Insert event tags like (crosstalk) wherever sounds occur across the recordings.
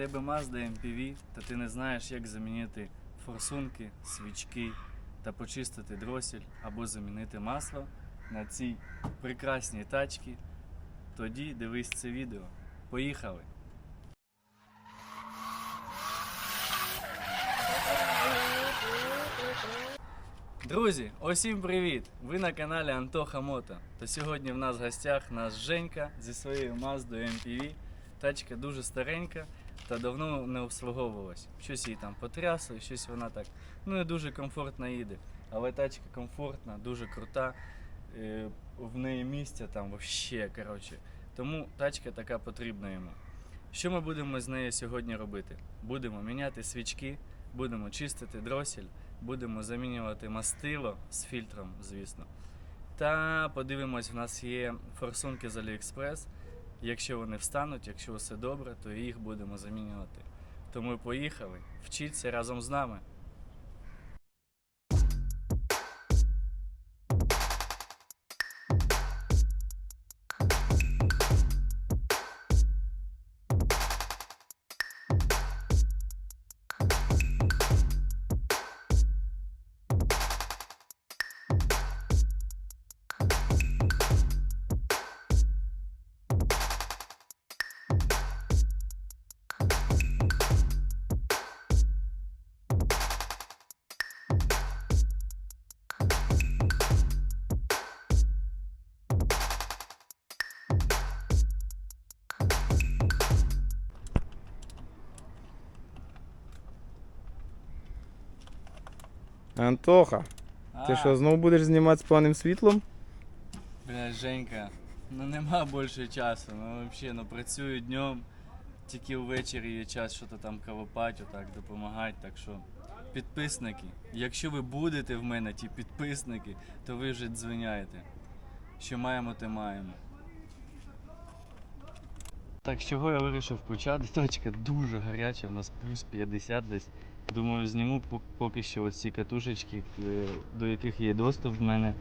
тебе Mazda MPV, та ти не знаєш, як замінити форсунки, свічки та почистити дросель або замінити масло на цій прекрасній тачці, тоді дивись це відео. Поїхали! Друзі, усім привіт! Ви на каналі Антоха Мото. Та сьогодні в нас в гостях наш Женька зі своєю Mazda MPV. Тачка дуже старенька та давно не обслуговувалась. Щось їй там потрясло, щось вона так ну не дуже комфортно їде. Але тачка комфортна, дуже крута. е, В неї місця там вообще, коротше. Тому тачка така потрібна йому. Що ми будемо з нею сьогодні робити? Будемо міняти свічки, будемо чистити дросель, будемо замінювати мастило з фільтром, звісно. Та подивимось, в нас є форсунки з AliExpress. Якщо вони встануть, якщо все добре, то їх будемо замінювати. Тому поїхали. Вчіться разом з нами. Антоха, ти що знову будеш знімати з поганим світлом? Бля, Женька, ну нема більше часу. Ну взагалі, ну працюю днем, тільки ввечері є час що-то там колопати, отак допомагати. Так що підписники, якщо ви будете в мене ті підписники, то ви вже дзвоняєте. Що маємо, те маємо. Так, з чого я вирішив почати? (laughs) Точка дуже гаряча, в нас плюс 50 десь. Думаю, зніму поки що ось ці катушечки, е, до яких є доступ в мене.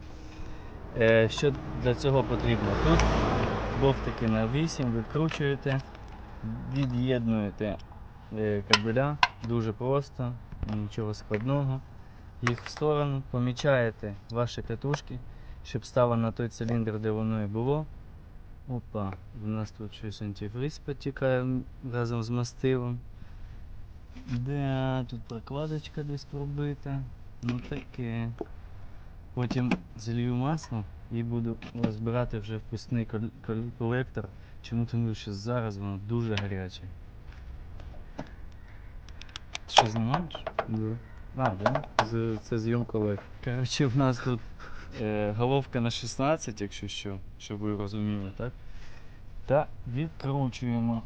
Е, Що для цього потрібно? Тут бовтики на 8 викручуєте, від'єднуєте е, кабеля, дуже просто, нічого складного. Їх в сторону, помічаєте ваші катушки, щоб стало на той циліндр, де воно і було. Опа, у нас тут щось антифриз потікає разом з мастилом. Да, тут прокладочка десь пробита. Ну таке. Потім залью масло і буду розбирати вже впускний кол- кол- колектор. Чому тому що зараз воно дуже гаряче. Що знімаєш? Да. А, да? З, це зйомка лайф. Коротше, в нас тут е, головка на 16, якщо що, щоб ви розуміли, так? Та відкручуємо.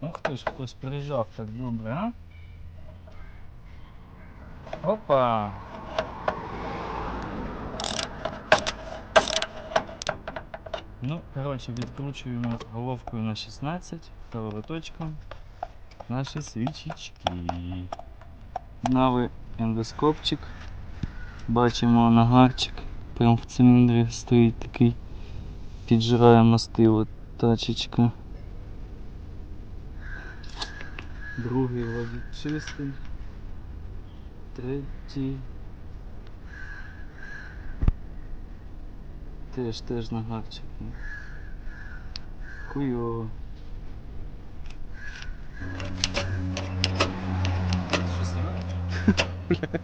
Ух ти ж, хтось приїжджав так добре, а? Опа! Ну, коротше, відкручуємо головкою на 16, повороточком наші свічечки. Нави ендоскопчик. Бачимо нагарчик. Прям в циліндрі стоїть такий. Піджирає мастило тачечка. Другий вроді чистий. Третій. Теж теж нагарчик. Хуйово. Що знімаєш?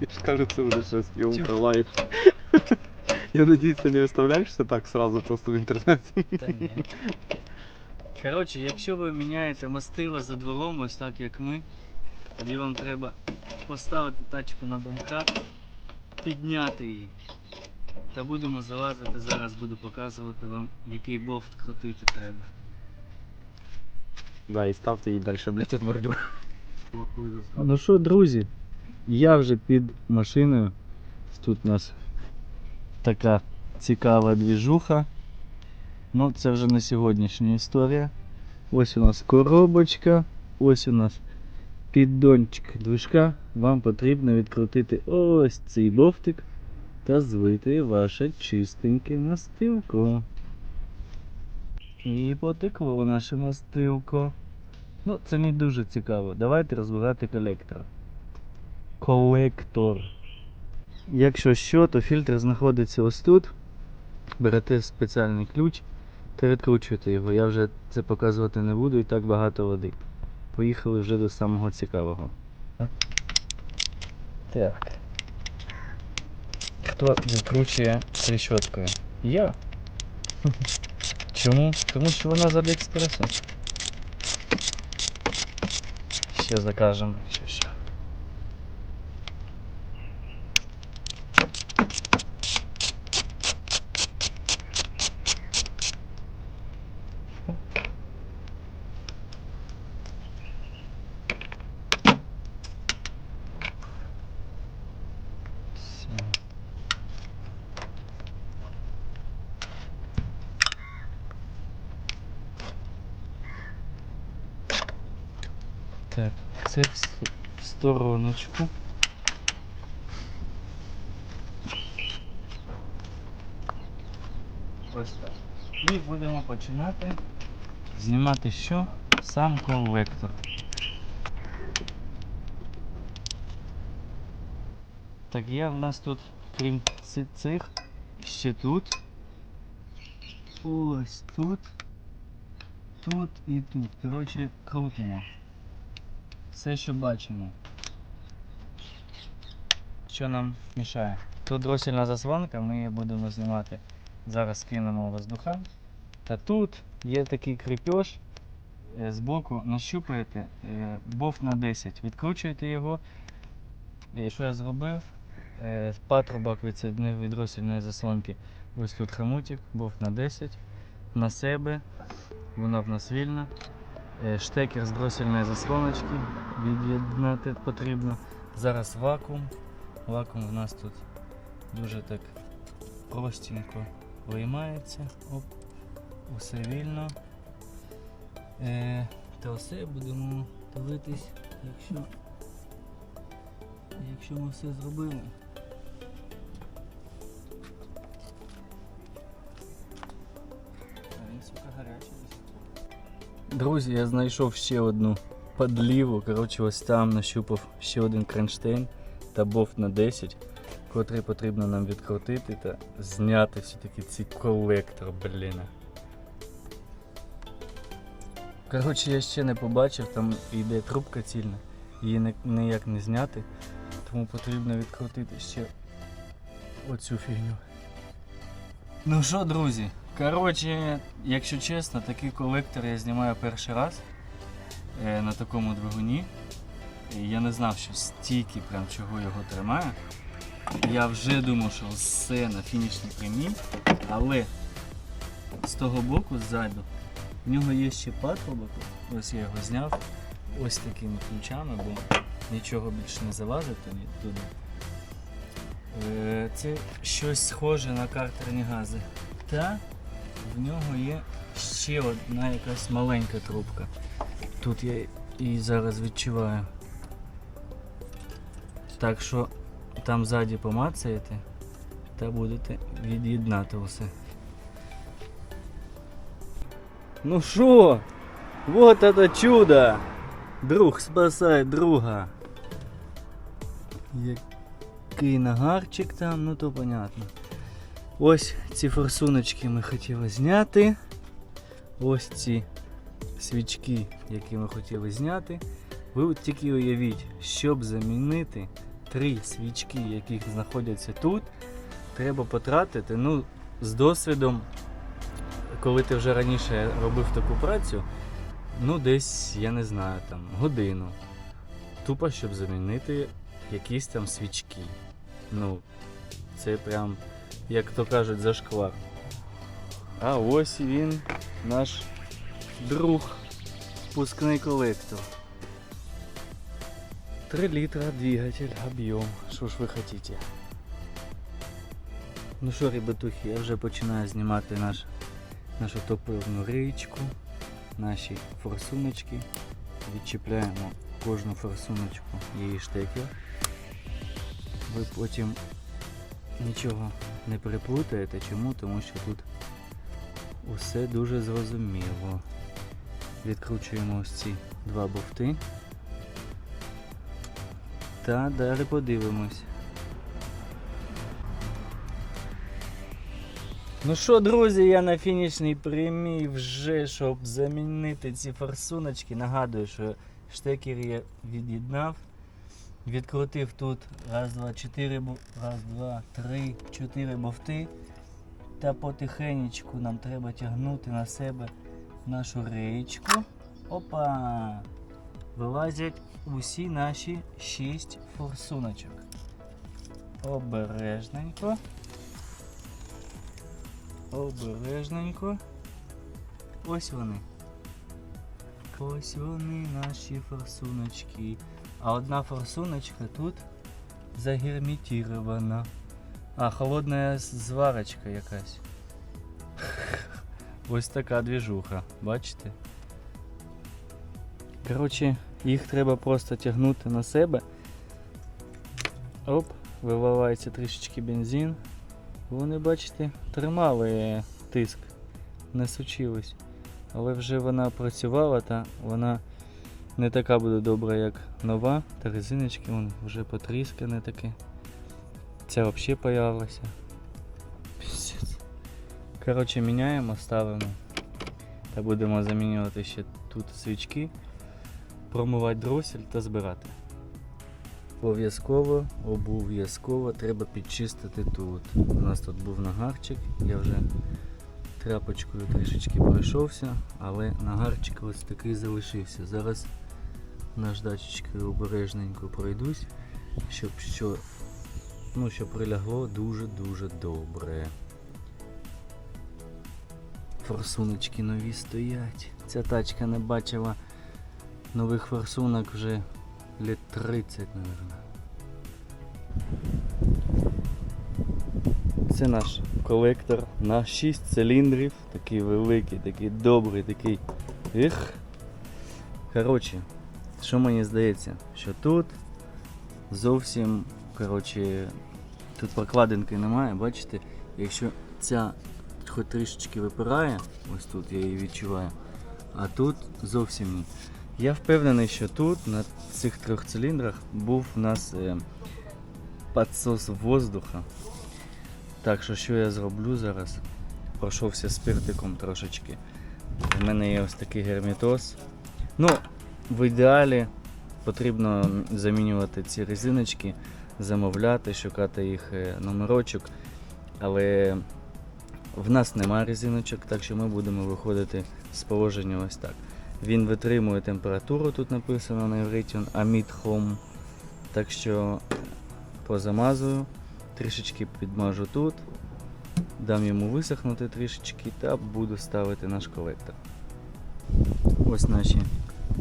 Я ж кажу, це вже щось зйомка Чого? лайф. Я надіюсь, ти не виставляєшся так сразу просто в інтернеті. Та ні. Коротше, якщо ви міняєте мастило за двором, ось так як ми, тоді вам треба поставити тачку на домкрат, підняти її. Та будемо залазити, зараз буду показувати вам, який болт крутити треба. Да, і ставте її далі, блядь, від бордюра. Ну що, друзі, я вже під машиною. Тут у нас така цікава двіжуха. Ну, це вже не сьогоднішня історія. Ось у нас коробочка, ось у нас піддончик движка. Вам потрібно відкрутити ось цей бовтик та злити ваше чистеньке мастилко. І потекло наше мастилко. Ну, це не дуже цікаво. Давайте розбирати колектор. Колектор. Якщо що, то фільтр знаходиться ось тут. Берете спеціальний ключ та відкручуєте його. Я вже це показувати не буду і так багато води. Поїхали вже до самого цікавого. Так. Хто відкручує трещоткою? Я. (laughs) Чому? Тому що вона з Аліекспресу. Ще закажемо. Ще, ще. Все. Так, це в стороночку. Ось так. І будемо починати знімати що? Сам колектор. Так, є в нас тут, крім цих, ще тут. Ось тут. Тут і тут. Коротше, крутимо. Все, що бачимо. Що нам мішає? Тут дросільна заслонка, ми її будемо знімати. Зараз кинемо воздуха. Та тут є такий кріпеж. Збоку нащупаєте е, бовт на 10. Відкручуєте його. І що я зробив? Е, Патрубок від від дросільної заслонки. Ось тут хомутик, бовт на 10. На себе. Вона в нас вільна. Е, Штекер з дросільної заслоночки від'єднати потрібно. Зараз вакуум. Вакуум у нас тут дуже так простенько виймається. Оп. Усе вільно. Е, та все будемо дивитись, якщо, якщо ми все зробили. Він, сука, гарячий. Друзі, я знайшов ще одну подліву. Коротше, ось там нащупав ще один кронштейн та бофт на 10, котрий потрібно нам відкрутити та зняти все-таки цей колектор, блін. Коротше, я ще не побачив, там йде трубка цільна, її ніяк не зняти, тому потрібно відкрутити ще оцю фігню. Ну що, друзі, коротше, якщо чесно, такий колектор я знімаю перший раз на такому двигуні. Я не знав, що стільки прям чого його тримає. Я вже думав, що все на фінішній прямій, але з того боку, ззаду, в нього є ще патрубок. Ось я його зняв ось такими ключами, бо нічого більше не залазить туди. Е, Це щось схоже на картерні гази. Та в нього є ще одна якась маленька трубка. Тут я її зараз відчуваю. Так що там ззаді помацаєте та будете від'єднати усе. Ну що? Вот это чудо! Друг спасає друга. Який нагарчик там, ну то понятно. Ось ці форсуночки ми хотіли зняти. Ось ці свічки, які ми хотіли зняти. Ви от тільки уявіть, щоб замінити три свічки, які знаходяться тут, треба потратити, ну, з досвідом, коли ти вже раніше робив таку працю, ну десь, я не знаю, там, годину. Тупо, щоб замінити якісь там свічки. Ну, це прям, як то кажуть, зашквар. А ось він, наш друг, впускний колектор. 3 литра двигатель, объем. Що ж ви хотите? Ну що, ребятухи, я вже починаю знімати наш, нашу топливну річку, наші форсуночки. Відчіпляємо кожну форсуночку її штекер. Ви потім нічого не переплутаєте. Чому? Тому що тут усе дуже зрозуміло. Відкручуємо ось ці два бовти. Та далі подивимось. Ну що, друзі, я на фінішній прямій вже, щоб замінити ці форсуночки. Нагадую, що штекер я від'єднав. Відкрутив тут раз, два, чотири, раз, два, три, чотири бовти. Та потихенечку нам треба тягнути на себе нашу реєчку. Опа! Вилазять усі наші шість форсуночок. Обережненько. Обережненько. Ось вони. Ось вони наші форсуночки. А одна форсуночка тут загерметирована. А, холодна зварочка якась. Ось така двіжуха, бачите? Коротше, їх треба просто тягнути на себе. Оп, виливається трішечки бензин. Вони, бачите, тримали тиск, не сучились. Але вже вона працювала та вона не така буде добра, як нова. Та резиночки вон вже потріскане таке. Ця взагалі появилася. Коротше, міняємо, ставимо. Та будемо замінювати ще тут свічки, промивати дросель та збирати. Обов'язково, обов'язково треба підчистити тут. У нас тут був нагарчик, я вже тряпочкою трішечки пройшовся, але нагарчик ось такий залишився. Зараз наждачечкою обережненько пройдусь, щоб що, ну, щоб прилягло дуже-дуже добре. Форсуночки нові стоять. Ця тачка не бачила нових форсунок вже лет 30, наверное. Це наш колектор на 6 циліндрів. Такий великий, такий добрий, такий. Ех. Коротше, що мені здається, що тут зовсім, коротше, тут прокладинки немає, бачите, якщо ця хоч трішечки випирає, ось тут я її відчуваю, а тут зовсім ні. Я впевнений, що тут, на цих трьох циліндрах, був у нас е, підсос воздуха. Так що що я зроблю зараз? Пройшовся спиртиком трошечки. У мене є ось такий герметоз. Ну, в ідеалі потрібно замінювати ці резиночки, замовляти, шукати їх е, номерочок. Але в нас немає резиночок, так що ми будемо виходити з положення ось так. Він витримує температуру, тут написано на івриті Amid Home. Так що позамазую, трішечки підмажу тут, дам йому висохнути трішечки та буду ставити наш колектор. Ось наші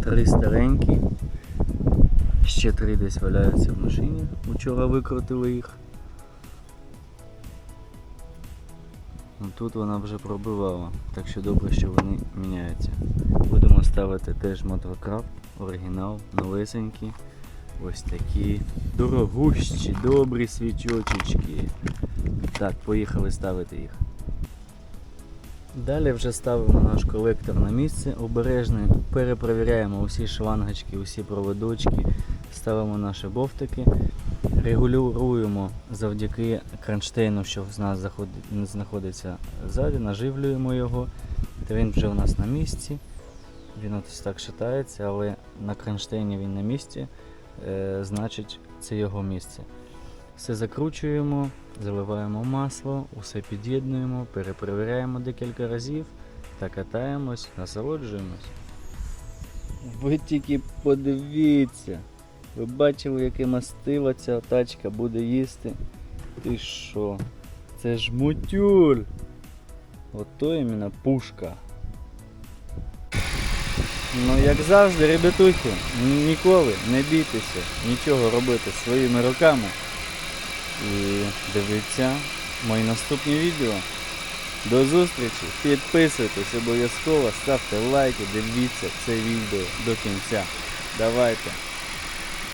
три старенькі. Ще три десь валяються в машині. Учора викрутили їх. Ну, Тут вона вже пробивала, так що добре, що вони міняються. Будемо ставити теж мотокраб, оригінал, новесенькі. Ось такі дорогущі, добрі свічочечки. Так, поїхали ставити їх. Далі вже ставимо наш колектор на місце, обережно перепровіряємо усі шлангочки, усі проводочки, ставимо наші бовтики, регулюємо завдяки кронштейну, що в нас знаходиться ззаді, наживлюємо його. Він вже у нас на місці. Він ось так шатається, але на кронштейні він на місці, е, значить це його місце. Все закручуємо, заливаємо масло, усе під'єднуємо, перепровіряємо декілька разів та катаємось, насолоджуємось. Ви тільки подивіться. Ви бачили, яке мастило ця тачка буде їсти. Ти що? Це ж мутюль. Ото іменно пушка. Ну, як завжди, ребятухи, ніколи не бійтеся нічого робити своїми руками. І дивіться мої наступні відео. До зустрічі, підписуйтесь обов'язково, ставте лайки, дивіться це відео до кінця. Давайте.